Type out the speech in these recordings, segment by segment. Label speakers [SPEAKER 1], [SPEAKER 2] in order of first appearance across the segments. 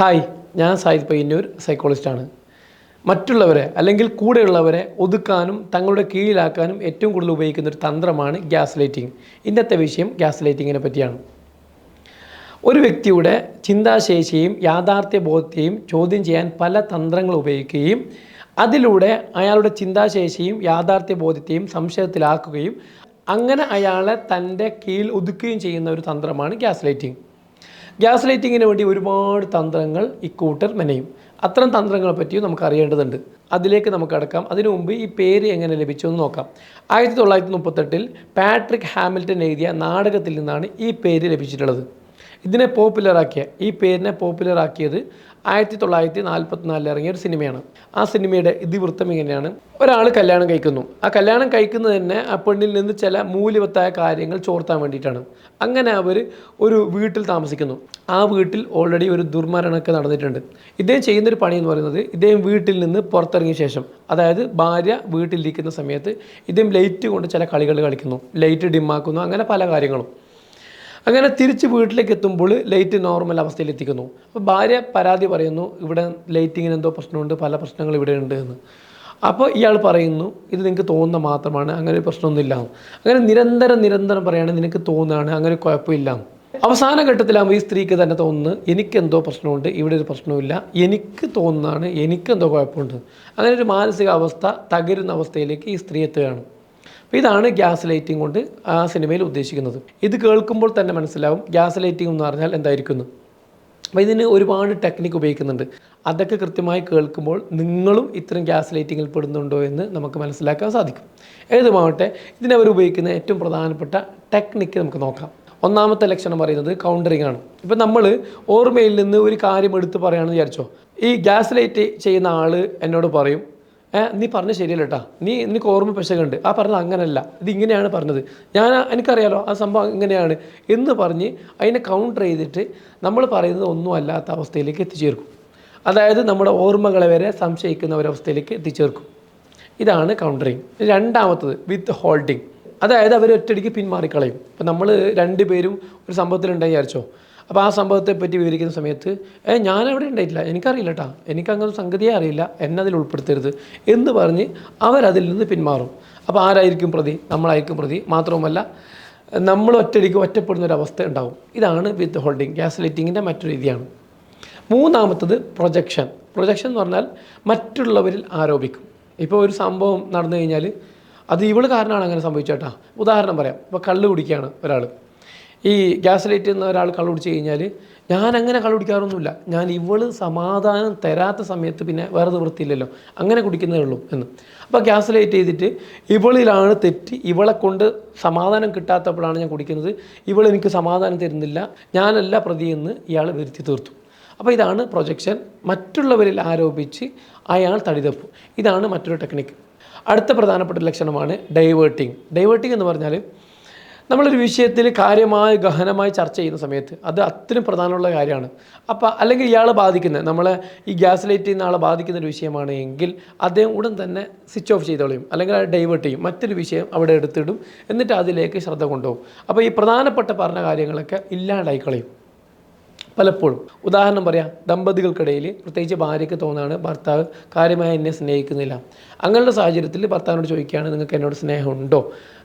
[SPEAKER 1] Hi ഞാൻ Zayed Payyanur സൈക്കോളജിസ്റ്റാണ് മറ്റുള്ളവരെ അല്ലെങ്കിൽ കൂടെയുള്ളവരെ ഒതുക്കാനും തങ്ങളുടെ കീഴിലാക്കാനും ഏറ്റവും കൂടുതൽ ഉപയോഗിക്കുന്ന ഒരു തന്ത്രമാണ് ഗ്യാസ് ലൈറ്റിംഗ്. ഇന്നത്തെ വിഷയം ഗ്യാസ് ലൈറ്റിങ്ങിനെ പറ്റിയാണ്. ഒരു വ്യക്തിയുടെ ചിന്താശേഷിയും യാഥാർത്ഥ്യ ബോധത്തെയും ചോദ്യം ചെയ്യാൻ പല തന്ത്രങ്ങൾ ഉപയോഗിക്കുകയും അതിലൂടെ അയാളുടെ ചിന്താശേഷിയും യാഥാർത്ഥ്യ ബോധത്തെയും സംശയത്തിലാക്കുകയും അങ്ങനെ അയാളെ തന്റെ കീഴിൽ ഒതുക്കുകയും ചെയ്യുന്ന ഒരു തന്ത്രമാണ് ഗ്യാസ് ലൈറ്റിംഗ്. ഗ്യാസ് ലൈറ്റിങ്ങിന് വേണ്ടി ഒരുപാട് തന്ത്രങ്ങൾ ഇക്കൂട്ടർ മെനയും. അത്തരം തന്ത്രങ്ങളെ പറ്റിയും നമുക്ക് അറിയേണ്ടതുണ്ട്. അതിലേക്ക് നമുക്ക് അടക്കാം അതിനു മുമ്പ് ഈ പേര് എങ്ങനെ ലഭിച്ചു എന്ന് നോക്കാം. ആയിരത്തി തൊള്ളായിരത്തി മുപ്പത്തെട്ടിൽ പാട്രിക് ഹാമിൽട്ടൺ എഴുതിയ നാടകത്തിൽ നിന്നാണ് ഈ പേര് ലഭിച്ചിട്ടുള്ളത്. ഇതിനെ പോപ്പുലറാക്കിയ ഈ പേരിനെ പോപ്പുലറാക്കിയത് ആയിരത്തി തൊള്ളായിരത്തി നാൽപ്പത്തിനാലിൽ ഇറങ്ങിയ ഒരു സിനിമയാണ്. ആ സിനിമയുടെ ഇതിവൃത്തം ഇങ്ങനെയാണ്. ഒരാൾ കല്യാണം കഴിക്കുന്നു. ആ കല്യാണം കഴിക്കുന്നത് തന്നെ ആ പെണ്ണിൽ നിന്ന് ചില മൂല്യവത്തായ കാര്യങ്ങൾ ചോർത്താൻ വേണ്ടിയിട്ടാണ്. അങ്ങനെ അവർ ഒരു വീട്ടിൽ താമസിക്കുന്നു. ആ വീട്ടിൽ ഓൾറെഡി ഒരു ദുർമരണമൊക്കെ നടന്നിട്ടുണ്ട്. ഇദ്ദേഹം ചെയ്യുന്നൊരു പണി എന്ന് പറയുന്നത് ഇദ്ദേഹം വീട്ടിൽ നിന്ന് പുറത്തിറങ്ങിയ ശേഷം അതായത് ഭാര്യ വീട്ടിലിരിക്കുന്ന സമയത്ത് ഇദ്ദേഹം ലൈറ്റ് കൊണ്ട് ചില കളികൾ കളിക്കുന്നു. ലൈറ്റ് ഡിമ്മാക്കുന്നു. അങ്ങനെ പല കാര്യങ്ങളും. അങ്ങനെ തിരിച്ച് വീട്ടിലേക്ക് എത്തുമ്പോൾ ലൈറ്റ് നോർമൽ അവസ്ഥയിൽ എത്തിക്കുന്നു അപ്പോൾ ഭാര്യ പരാതി പറയുന്നു ഇവിടെ ലൈറ്റിങ്ങിന് എന്തോ പ്രശ്നമുണ്ട് പല പ്രശ്നങ്ങൾ ഇവിടെ ഉണ്ട് എന്ന്. അപ്പോൾ ഇയാൾ പറയുന്നു ഇത് നിങ്ങൾക്ക് തോന്നുന്ന മാത്രമാണ് അങ്ങനെ ഒരു പ്രശ്നമൊന്നുമില്ല. അങ്ങനെ നിരന്തരം നിരന്തരം പറയുകയാണ് നിനക്ക് തോന്നുകയാണ് അങ്ങനെ കുഴപ്പമില്ല. അവസാന ഘട്ടത്തിലാകുമ്പോൾ ഈ സ്ത്രീക്ക് തന്നെ തോന്നുന്നു എനിക്കെന്തോ പ്രശ്നമുണ്ട് ഇവിടെ ഒരു പ്രശ്നമില്ല എനിക്ക് തോന്നുന്നതാണ് എനിക്കെന്തോ കുഴപ്പമുണ്ട്. അങ്ങനെ ഒരു മാനസികാവസ്ഥ തകരുന്ന അവസ്ഥയിലേക്ക് ഈ സ്ത്രീ എത്തുകയാണ്. അപ്പോൾ ഇതാണ് ഗ്യാസ് ലൈറ്റിംഗ് കൊണ്ട് ആ സിനിമയിൽ ഉദ്ദേശിക്കുന്നത്. ഇത് കേൾക്കുമ്പോൾ തന്നെ മനസ്സിലാവും ഗ്യാസ് ലൈറ്റിംഗ് എന്ന് പറഞ്ഞാൽ എന്തായിരിക്കുന്നു. അപ്പോൾ ഇതിന് ഒരുപാട് ടെക്നിക്ക് ഉപയോഗിക്കുന്നുണ്ട്. അതൊക്കെ കൃത്യമായി കേൾക്കുമ്പോൾ നിങ്ങളും ഇത്തരം ഗ്യാസ് ലൈറ്റിങ്ങിൽ പെടുന്നുണ്ടോ എന്ന് നമുക്ക് മനസ്സിലാക്കാൻ സാധിക്കും. ഏതുമാവട്ടെ ഇതിനവർ ഉപയോഗിക്കുന്ന ഏറ്റവും പ്രധാനപ്പെട്ട ടെക്നിക്ക് നമുക്ക് നോക്കാം. ഒന്നാമത്തെ ലക്ഷണം പറയുന്നത് കൗണ്ടറിംഗ് ആണ്. ഇപ്പം നമ്മൾ ഓർമ്മയിൽ നിന്ന് ഒരു കാര്യം എടുത്ത് പറയുകയാണെന്ന് വിചാരിച്ചോ? ഈ ഗ്യാസ് ലൈറ്റ് ചെയ്യുന്ന ആൾ എന്നോട് പറയും നീ പറഞ്ഞ ശരിയല്ല കേട്ടാ നീ നിനക്ക് ഓർമ്മ പെശകുണ്ട്. ആ പറഞ്ഞത് അങ്ങനല്ല. ഇത് ഇങ്ങനെയാണ് പറഞ്ഞത്. ഞാൻ എനിക്കറിയാലോ ആ സംഭവം ഇങ്ങനെയാണ്. എന്ന് പറഞ്ഞ് അതിനെ കൗണ്ടർ ചെയ്തിട്ട് നമ്മൾ പറയുന്നത് ഒന്നും അല്ലാത്ത അവസ്ഥയിലേക്ക് എത്തിച്ചേർക്കും. അതായത് നമ്മുടെ ഓർമ്മകളെ വരെ സംശയിക്കുന്ന ഒരവസ്ഥയിലേക്ക് എത്തിച്ചേർക്കും. ഇതാണ് കൗണ്ടറിങ് രണ്ടാമത്തത് വിത്ത് ഹോൾഡിങ് അതായത് അവർ ഒറ്റയടിക്ക് പിന്മാറിക്കളയും. ഇപ്പം നമ്മൾ രണ്ടുപേരും ഒരു സംഭവത്തിലുണ്ടെന്ന് വിചാരിച്ചോ? അപ്പോൾ ആ സംഭവത്തെ പറ്റി വിവരിക്കുന്ന സമയത്ത് ഏ ഞാൻ അവിടെ ഉണ്ടായിട്ടില്ല. എനിക്കറിയില്ല കേട്ടാ എനിക്കങ്ങനെ സംഗതിയെ അറിയില്ല. എന്നതിൽ ഉൾപ്പെടുത്തരുത്. എന്ന് പറഞ്ഞ് അവരതിൽ നിന്ന് പിന്മാറും. അപ്പോൾ ആരായിരിക്കും പ്രതി? നമ്മളായിരിക്കും പ്രതി. മാത്രവുമല്ല നമ്മൾ ഒറ്റയടിക്ക് ഒറ്റപ്പെടുന്ന ഒരു അവസ്ഥ ഉണ്ടാവും. ഇതാണ് വിത്ത് ഹോൾഡിംഗ് ഗ്യാസ് ലൈറ്റിങ്ങിന്റെ മറ്റൊരു രീതിയാണ്. മൂന്നാമത്തത് പ്രൊജക്ഷൻ. പ്രൊജക്ഷൻ എന്ന് പറഞ്ഞാൽ മറ്റുള്ളവരിൽ ആരോപിക്കും. ഇപ്പോൾ ഒരു സംഭവം നടന്നു കഴിഞ്ഞാൽ അത് ഇവൾ കാരണമാണ് അങ്ങനെ സംഭവിച്ചേട്ടാ. ഉദാഹരണം പറയാം. ഇപ്പോൾ കള്ള് കുടിക്കുകയാണ് ഒരാൾ ഈ ഗ്യാസ് ലൈറ്റ് എന്ന ഒരാൾ കള്ള് കുടിച്ച് കഴിഞ്ഞാൽ ഞാൻ അങ്ങനെ കള്ള് കുടിക്കാറൊന്നുമില്ല. ഞാൻ ഇവൾ സമാധാനം തരാത്ത സമയത്ത് പിന്നെ വേറെ നിവൃത്തിയില്ലല്ലോ അങ്ങനെ കുടിക്കുന്നതേ ഉള്ളൂ എന്ന്. അപ്പോൾ ഗ്യാസ് ലൈറ്റ് ചെയ്തിട്ട് ഇവളിലാണ് തെറ്റ്. ഇവളെ കൊണ്ട് സമാധാനം കിട്ടാത്തപ്പോഴാണ് ഞാൻ കുടിക്കുന്നത്. ഇവൾ എനിക്ക് സമാധാനം തരുന്നില്ല. ഞാനല്ല പ്രതിയെന്ന് ഇയാൾ വരുത്തി തീർത്തു. അപ്പോൾ ഇതാണ് പ്രൊജക്ഷൻ. മറ്റുള്ളവരിൽ ആരോപിച്ച് അയാൾ തടിതപ്പു. ഇതാണ് മറ്റൊരു ടെക്നിക്ക്. അടുത്ത പ്രധാനപ്പെട്ട ലക്ഷണമാണ് ഡൈവേർട്ടിങ്. ഡൈവേർട്ടിങ് എന്ന് പറഞ്ഞാൽ നമ്മളൊരു വിഷയത്തിൽ കാര്യമായി ഗഹനമായി ചർച്ച ചെയ്യുന്ന സമയത്ത് അത് അത്രയും പ്രധാനമുള്ള കാര്യമാണ്. അപ്പോൾ അല്ലെങ്കിൽ ഇയാളെ ബാധിക്കുന്ന നമ്മളെ ഈ ഗ്യാസ് ലൈറ്റ് ചെയ്യുന്ന ആളെ ബാധിക്കുന്ന ഒരു വിഷയമാണ് എങ്കിൽ അദ്ദേഹം ഉടൻ തന്നെ സ്വിച്ച് ഓഫ് ചെയ്തോളിയും അല്ലെങ്കിൽ അത് ഡൈവേർട്ട് ചെയ്യും മറ്റൊരു വിഷയം അവിടെ എടുത്തിടും എന്നിട്ട് അതിലേക്ക് ശ്രദ്ധ കൊണ്ടുപോകും. അപ്പോൾ ഈ പ്രധാനപ്പെട്ട പറഞ്ഞ കാര്യങ്ങളൊക്കെ ഇല്ലാണ്ടായി കളയും പലപ്പോഴും. ഉദാഹരണം പറയാം ദമ്പതികൾക്കിടയിൽ പ്രത്യേകിച്ച് ഭാര്യയ്ക്ക് തോന്നാണ് ഭർത്താവ് കാര്യമായി എന്നെ സ്നേഹിക്കുന്നില്ല. അങ്ങനെയുള്ള സാഹചര്യത്തിൽ ഭർത്താവിനോട് ചോദിക്കുകയാണ് നിങ്ങൾക്ക് എന്നോട് സ്നേഹമുണ്ടോ?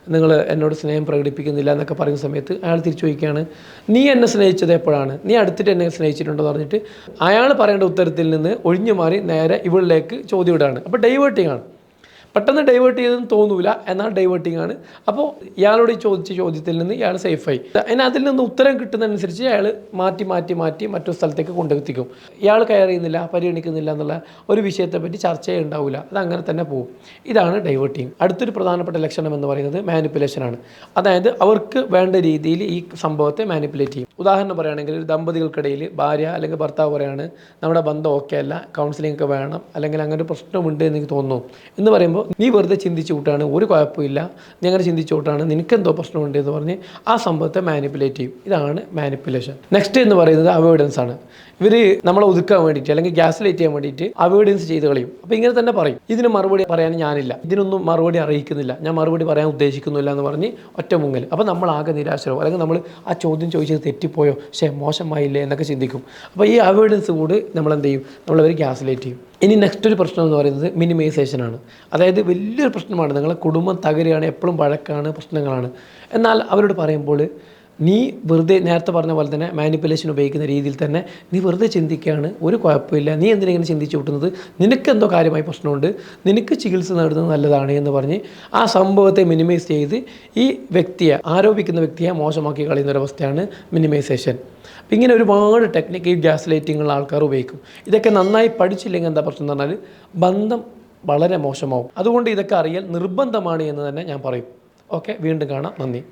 [SPEAKER 1] നിങ്ങൾ എന്നോട് സ്നേഹം പ്രകടിപ്പിക്കുന്നില്ല എന്നൊക്കെ പറയുന്ന സമയത്ത് അയാൾ തിരിച്ചു ചോദിക്കുകയാണ് നീ എന്നെ സ്നേഹിച്ചത് എപ്പോഴാണ്? നീ അടുത്തിട്ട് എന്നെ സ്നേഹിച്ചിട്ടുണ്ടോ? എന്ന് പറഞ്ഞിട്ട് അയാൾ പറയേണ്ട ഉത്തരത്തിൽ നിന്ന് ഒഴിഞ്ഞു മാറി നേരെ ഇവളിലേക്ക് ചോദ്യം ഇടാണ് അപ്പോൾ ഡൈവേർട്ടിംഗ് ആണ് പെട്ടെന്ന് ഡൈവേർട്ട് ചെയ്തെന്ന് തോന്നൂല. എന്നാൽ ഡൈവേർട്ടിംഗ് ആണ്. അപ്പോൾ ഇയാളോട് ചോദിച്ച ചോദ്യത്തിൽ നിന്ന് ഇയാൾ സേഫായി അതിന് അതിൽ നിന്ന് ഉത്തരം കിട്ടുന്നതനുസരിച്ച് അയാൾ മാറ്റി മാറ്റി മാറ്റി മറ്റൊരു സ്ഥലത്തേക്ക് കൊണ്ടെത്തിക്കും. ഇയാൾ കയർ ചെയ്യുന്നില്ല പരിഗണിക്കുന്നില്ല എന്നുള്ള ഒരു വിഷയത്തെ പറ്റി ചർച്ചയേ ഉണ്ടാവില്ല അത് അങ്ങനെ തന്നെ പോകും. ഇതാണ് ഡൈവേർട്ടിങ് അടുത്തൊരു പ്രധാനപ്പെട്ട ലക്ഷണം എന്ന് പറയുന്നത് മാനിപ്പുലേഷനാണ് അതായത് അവർക്ക് വേണ്ട രീതിയിൽ ഈ സംഭവത്തെ മാനിപ്പുലേറ്റ് ചെയ്യും. ഉദാഹരണം പറയുകയാണെങ്കിൽ ദമ്പതികൾക്കിടയിൽ ഭാര്യ അല്ലെങ്കിൽ ഭർത്താവ് പറയാണ് നമ്മുടെ ബന്ധം ഓക്കെ അല്ല കൗൺസിലിംഗ് ഒക്കെ വേണം അല്ലെങ്കിൽ അങ്ങനെ ഒരു പ്രശ്നമുണ്ട് എന്ന് എനിക്ക് തോന്നുന്നു. എന്ന് പറയുമ്പോൾ നീ വെറുതെ ചിന്തിച്ചു വിട്ടാണ് ഒരു കുഴപ്പമില്ല നീ അങ്ങനെ ചിന്തിച്ചു വിട്ടാണ് നിനക്കെന്തോ പ്രശ്നമുണ്ട് എന്ന് പറഞ്ഞ് ആ സംഭവത്തെ മാനിപ്പുലേറ്റ് ചെയ്യും. ഇതാണ് മാനിപ്പുലേഷൻ നെക്സ്റ്റ് എന്ന് പറയുന്നത് അവോയ്ഡൻസ് ആണ്. ഇവർ നമ്മളെ ഒതുക്കാൻ വേണ്ടിയിട്ട് അല്ലെങ്കിൽ ഗ്യാസ് ലൈറ്റ് ചെയ്യാൻ വേണ്ടിയിട്ട് അവോയ്ഡൻസ് ചെയ്ത് കളയും. അപ്പോൾ ഇങ്ങനെ തന്നെ പറയും. ഇതിന് മറുപടി പറയാൻ ഞാനില്ല. ഇതിനൊന്നും മറുപടി അറിയിക്കുന്നില്ല. ഞാൻ മറുപടി പറയാൻ ഉദ്ദേശിക്കുന്നില്ല എന്ന് പറഞ്ഞ് ഒറ്റ മുങ്ങൽ. അപ്പോൾ നമ്മൾ ആകെ നിരാശരോ അല്ലെങ്കിൽ നമ്മൾ ആ ചോദ്യം ചോദിച്ചത് തെറ്റിപ്പോയോ? പക്ഷേ മോശമായില്ലേ എന്നൊക്കെ ചിന്തിക്കും. അപ്പോൾ ഈ അവോയ്ഡൻസ് കൂടി നമ്മൾ എന്ത് ചെയ്യും? നമ്മളവർ ഗ്യാസ് ലൈറ്റ് ചെയ്യും. ഇനി നെക്സ്റ്റ് ഒരു പ്രശ്നം എന്ന് പറയുന്നത് മിനിമൈസേഷൻ ആണ്. അതായത് വലിയൊരു പ്രശ്നമാണ്. നിങ്ങളെ കുടുംബം തകരുകയാണ് എപ്പോഴും വഴക്കാണ് പ്രശ്നങ്ങളാണ്. എന്നാൽ അവരോട് പറയുമ്പോൾ നീ വെറുതെ നേരത്തെ പറഞ്ഞ പോലെ തന്നെ മാനിപ്പുലേഷൻ ഉപയോഗിക്കുന്ന രീതിയിൽ തന്നെ നീ വെറുതെ ചിന്തിക്കുകയാണ് ഒരു കുഴപ്പമില്ല. നീ എന്തിനെങ്ങനെ ചിന്തിച്ചു കൂട്ടുന്നത്? നിനക്ക് എന്തോ കാര്യമായി പ്രശ്നമുണ്ട്. നിനക്ക് ചികിത്സ നേടുന്നത് നല്ലതാണ് എന്ന് പറഞ്ഞ് ആ സംഭവത്തെ മിനിമൈസ് ചെയ്ത് ഈ വ്യക്തിയെ ആരോപിക്കുന്ന വ്യക്തിയെ മോശമാക്കി കളയുന്ന ഒരവസ്ഥയാണ് മിനിമൈസേഷൻ അപ്പം ഇങ്ങനെ ഒരുപാട് ടെക്നിക്ക് ഈ ഗ്യാസ് ലൈറ്റിങ്ങുള്ള ആൾക്കാർ ഉപയോഗിക്കും. ഇതൊക്കെ നന്നായി പഠിച്ചില്ലെങ്കിൽ എന്താ പ്രശ്നം എന്ന് പറഞ്ഞാൽ ബന്ധം വളരെ മോശമാവും. അതുകൊണ്ട് ഇതൊക്കെ അറിയാൻ നിർബന്ധമാണ് എന്ന് തന്നെ ഞാൻ പറയും. ഓക്കെ വീണ്ടും കാണാം. നന്ദി.